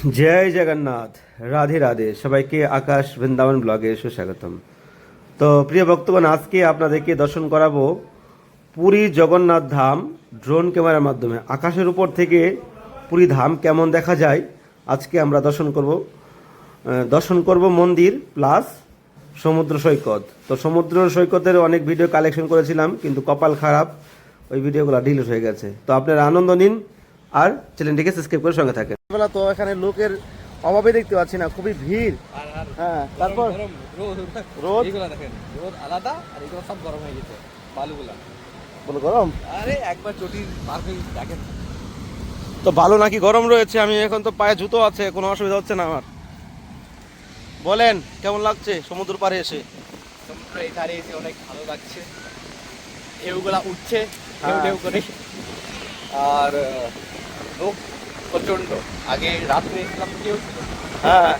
জয় জগন্নাথ, রাধে রাধে। সবাইকে আকাশ বৃন্দাবন ব্লগে সুস্বাগতম। তো প্রিয় ভক্তগণ, আজকে আপনাদেরকে দর্শন করাবো পুরী জগন্নাথ ধাম ড্রোন ক্যামেরার মাধ্যমে। আকাশের উপর থেকে পুরী ধাম কেমন দেখা যায়, আজকে আমরা দর্শন করব। দর্শন করব মন্দির প্লাস সমুদ্র সৈকত। তো সমুদ্র সৈকতের অনেক ভিডিও কালেকশন করেছিলাম, কিন্তু কপাল খারাপ, ওই ভিডিওগুলো ডিলিট হয়ে গেছে। তো আপনারা আনন্দ নিন আর চ্যানেলটিকে সাবস্ক্রাইব করে সঙ্গে থাকেন। বেলা তো এখানে লোকের অভাবে দেখতে পাচ্ছি না খুবই ভিড়। হ্যাঁ তারপর? রোদ। দেখেন রোদ আলাদা আর এগুলো সব গরম হয়ে গেছে বালুগুলা। বলো গরম? আরে একবার চটি পার হয়ে দেখেন। তো ভালো নাকি গরম রয়েছে? আমি এখন তো পায়ে জুতো আছে কোনো অসুবিধা হচ্ছে না আমার। বলেন কেমন লাগছে সমুদ্র পাড়ে এসে? সমুদ্র এই ধারে এসে অনেক ভালো লাগছে। ঢেউগুলা উঠছে ঢেউ হ্যাঁ। ঢেউ করে। আর লোক প্রচণ্ড আগে রাত্রে এসেছিলাম, কেউ ছিল হ্যাঁ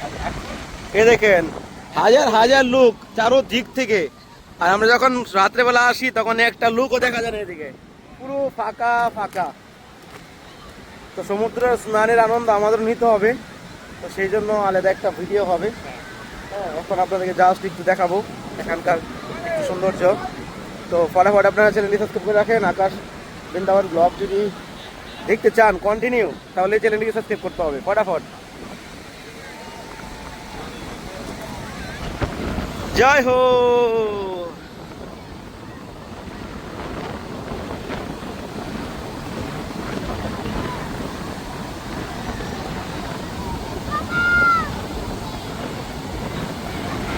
এ দেখেন, হাজার হাজার লোক চারো দিক থেকে। আর আমরা যখন রাত্রেবেলা আসি, তখন একটা লোকও দেখা যায় এদিকে। পুরো ফাঁকা ফাঁকা। তো সমুদ্র স্নানের আনন্দ আমাদের নিতে হবে। তো সেই জন্য আলাদা একটা ভিডিও হবে। হ্যাঁ এখন আপনাদেরকে জাস্ট একটু দেখাবো। এখানকার একটু সৌন্দর্য। তো ফটাফট আপনারা চ্যানেলটি সাবস্ক্রাইব করে রাখেন, আকাশ বৃন্দাবন ব্লগ যদি দেখতে চান কন্টিনিউ তাহলে চ্যানেলটিকে সাবস্ক্রাইব করতে হবে। ফটাফট। জয় হো!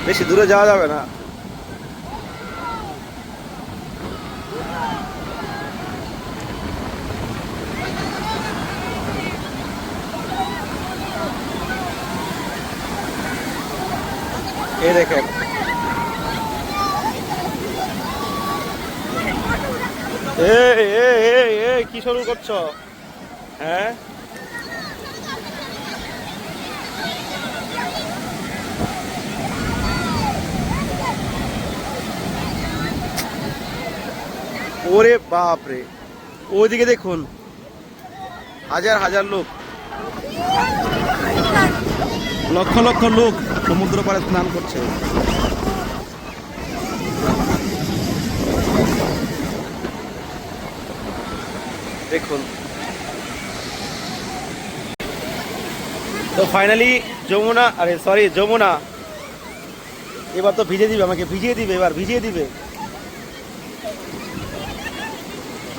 বেশি দূরে যাওয়া যাবে না। দেখেন। কি শুরু করছ? হ্যাঁ? ওরে বাপ রে ওইদিকে দেখুন হাজার হাজার লোক। লক্ষ লক্ষ লোক সমুদ্র পাড়ে স্নান করছে। দেখুন। তো ফাইনালি যমুনা, আরে সরি যমুনা। এবার তো ভিজে দিবে আমাকে, ভিজিয়ে দিবে, এবার ভিজিয়ে দিবে।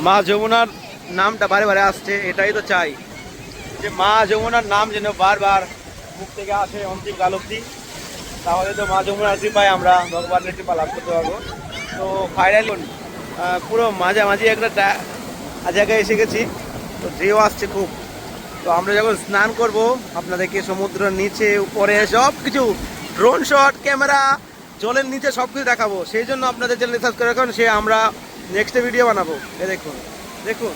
মা যমুনার নামটা বারে বারে আসছে, এটাই তো চাই। যে মা যমুনার নাম যেন বারবার মুখ থেকে আসে অন্তিম কাল অব্দি। তাহলে তো মা যমুনার কৃপায় আমরা ভগবানের কৃপা লাভ করতে পারব। তো ফাইনাল পুরো মাঝামাঝি একটা জায়গায় এসে গেছি। তো ঢেউ আসছে খুব। তো আমরা যখন স্নান করব, আপনাদেরকে সমুদ্রের নিচে, উপরে সব কিছু ড্রোন শট ক্যামেরা জলের নিচে সব কিছু দেখাবো। সেই জন্য আপনাদের চ্যানেল সাবস্ক্রাইব করে রাখুন, সে আমরা নেক্সট ভিডিও বানাবো। এ দেখুন দেখুন।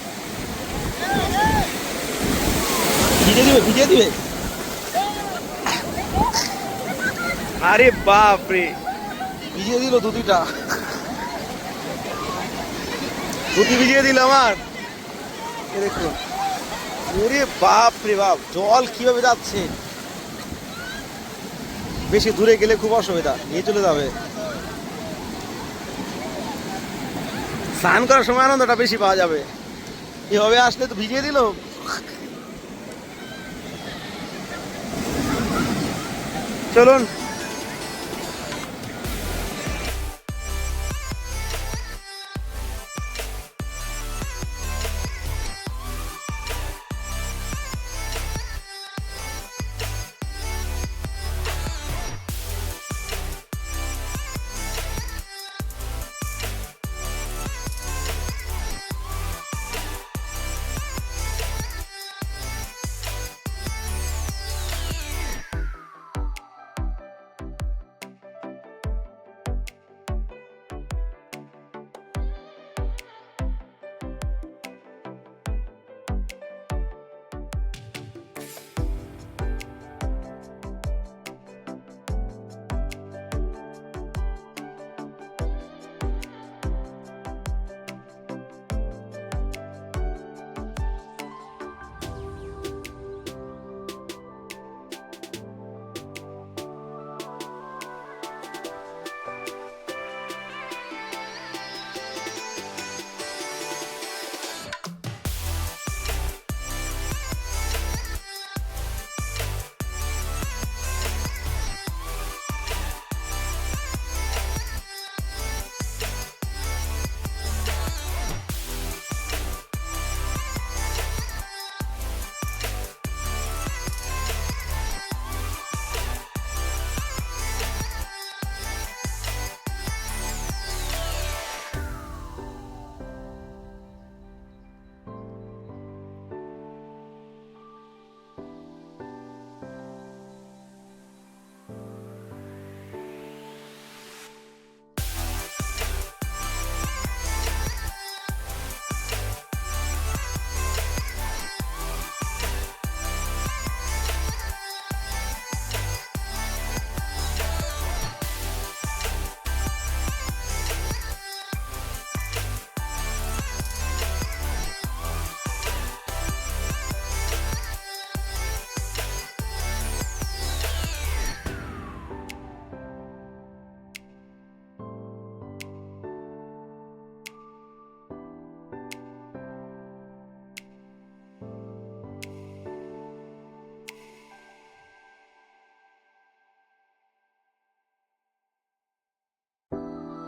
ভিজে দিবে ভিজে দিবে। আরে বাপ রে ভিজিয়ে দিল দুটিটা দুটি ভিজিয়ে দিল আমার। দেখুন। ওরে বাপ রে বাপ, জল কীভাবে যাচ্ছে? বেশি দূরে গেলে খুব অসুবিধা, নিয়ে চলে যাবে। স্নান করার সময় আনন্দটা বেশি পাওয়া যাবে। এভাবে আসলে তো ভিজিয়ে দিল? চলুন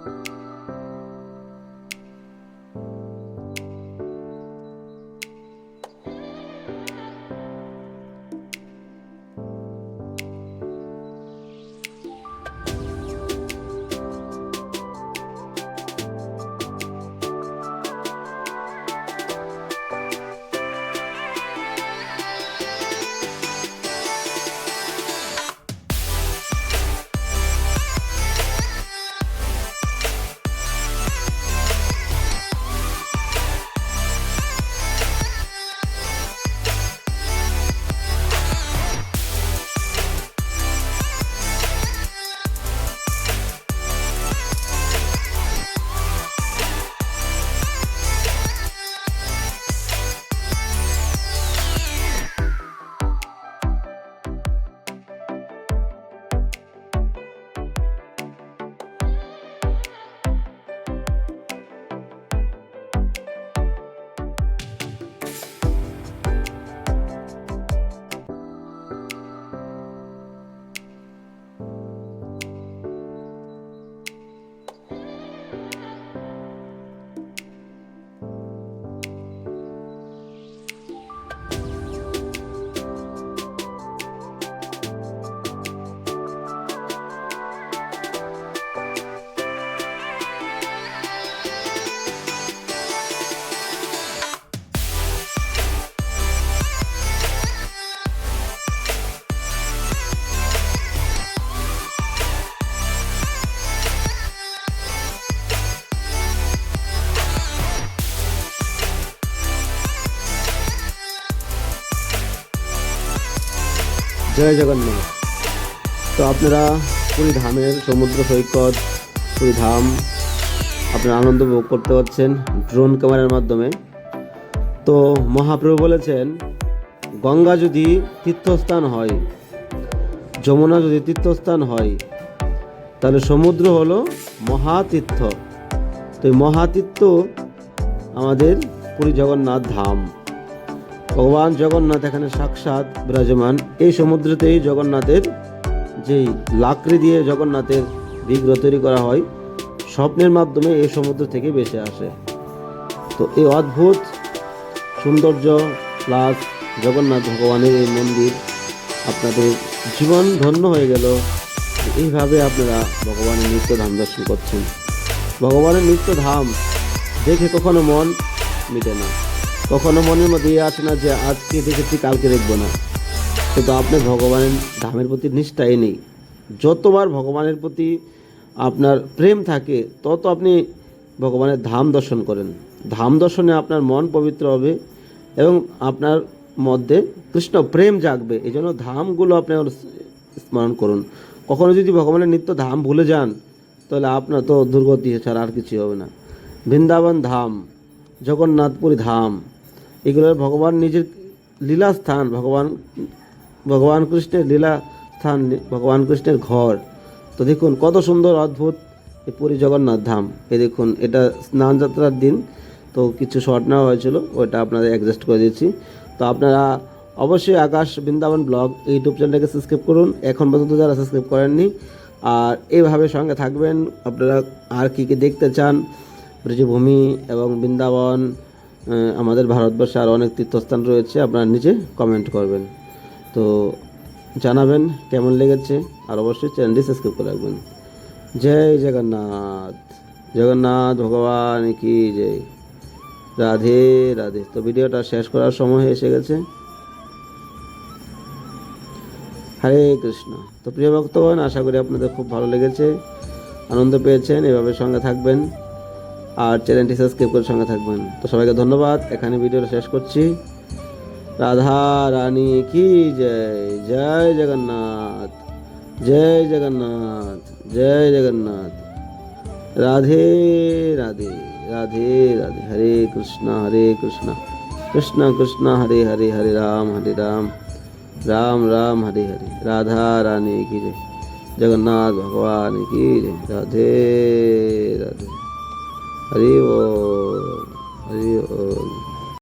you জয় জগন্নাথ। তো আপনারা পুরী ধামের সমুদ্র সৈকত, পুরী ধাম আপনারা আনন্দ উপভোগ করতে পারছেন ড্রোন ক্যামেরার মাধ্যমে। তো মহাপ্রভু বলেছেন, গঙ্গা যদি তীর্থস্থান হয়, যমুনা যদি তীর্থস্থান হয়, তাহলে সমুদ্র হলো মহাতীর্থ। তো এই মহাতীর্থ আমাদের পুরী জগন্নাথ ধাম। ভগবান জগন্নাথ এখানে সাক্ষাৎ বিরাজমান। এই সমুদ্রতেই জগন্নাথের যেই লাকড়ি দিয়ে জগন্নাথের বিগ্রহ তৈরি করা হয়, স্বপ্নের মাধ্যমে এই সমুদ্র থেকে বেশি আসে। তো এই অদ্ভুত সৌন্দর্য প্লাস জগন্নাথ ভগবানের এই মন্দির আপনাদের জীবন ধন্য হয়ে গেল। এইভাবে আপনারা ভগবানের নিত্য ধাম দর্শন করছেন। ভগবানের নিত্য ধাম দেখে কখনো মন মিটে না। কখনো মনের মধ্যে ইয়ে আসে না যে আজকে দেখেছি কালকে দেখব না। কিন্তু আপনি ভগবানের ধামের প্রতি নিষ্ঠাই নেই। যতবার ভগবানের প্রতি আপনার প্রেম থাকে, তত আপনি ভগবানের ধাম দর্শন করেন। ধাম দর্শনে আপনার মন পবিত্র হবে এবং আপনার মধ্যে কৃষ্ণ প্রেম জাগবে। এই জন্য ধামগুলো আপনি স্মরণ করুন। কখনো যদি ভগবানের নিত্য ধাম ভুলে যান, তাহলে আপনার তো দুর্গতি ছাড়া আর কিছু হবে না। বৃন্দাবন ধাম, জগন্নাথপুরী ধাম এগুলোর ভগবান নিজের লীলা স্থান, ভগবান ভগবান কৃষ্ণের লীলা স্থান, ভগবান কৃষ্ণের ঘর। তো দেখুন, কত সুন্দর, অদ্ভুত এই পুরী জগন্নাথ ধাম। এ দেখুন, এটা স্নান যাত্রার দিন। তো কিছু শর্ট নেওয়া হয়েছিল ওইটা আপনাদের অ্যাডজাস্ট করে দিয়েছি তো আপনারা অবশ্যই আকাশ বৃন্দাবন ব্লগ ইউটিউব চ্যানেলটাকে সাবস্ক্রাইব করুন। এখন পর্যন্ত যারা সাবস্ক্রাইব করেননি, আর এইভাবে সঙ্গে থাকবেন। আপনারা আর কী কী দেখতে চান ব্রজভূমি এবং বৃন্দাবন আমাদের ভারতবর্ষে আরও অনেক তীর্থস্থান রয়েছে, আপনারা নিচে কমেন্ট করবেন। তো জানাবেন কেমন লেগেছে, আর অবশ্যই চ্যানেলটি সাবস্ক্রাইব করে রাখবেন। জয় জগন্নাথ জগন্নাথ ভগবান কি জয়। রাধে রাধে। তো ভিডিওটা শেষ করার সময় এসে গেছে। হরে কৃষ্ণ। তো প্রিয় ভক্তগণ, আশা করি আপনাদের খুব ভালো লেগেছে। আনন্দ পেয়েছেন, এভাবে সঙ্গে থাকবেন। আর চ্যানেলটি সাবস্ক্রাইব করে সঙ্গে থাকবেন। তো সবাইকে ধন্যবাদ। এখানে ভিডিওটা শেষ করছি। রাধা রানী কি জয়? জয় জগন্নাথ। জয় জগন্নাথ। জয় জগন্নাথ। রাধে রাধে। রাধে রাধে। হরে কৃষ্ণ হরে কৃষ্ণ। কৃষ্ণ কৃষ্ণ, হরে হরে হরে রাম হরে রাম। রাম রাম, হরে হরে। রাধা রানী কি জয়? জগন্নাথ ভগবান কি জয়? রাধে রাধে। হরি ওম হরি ওম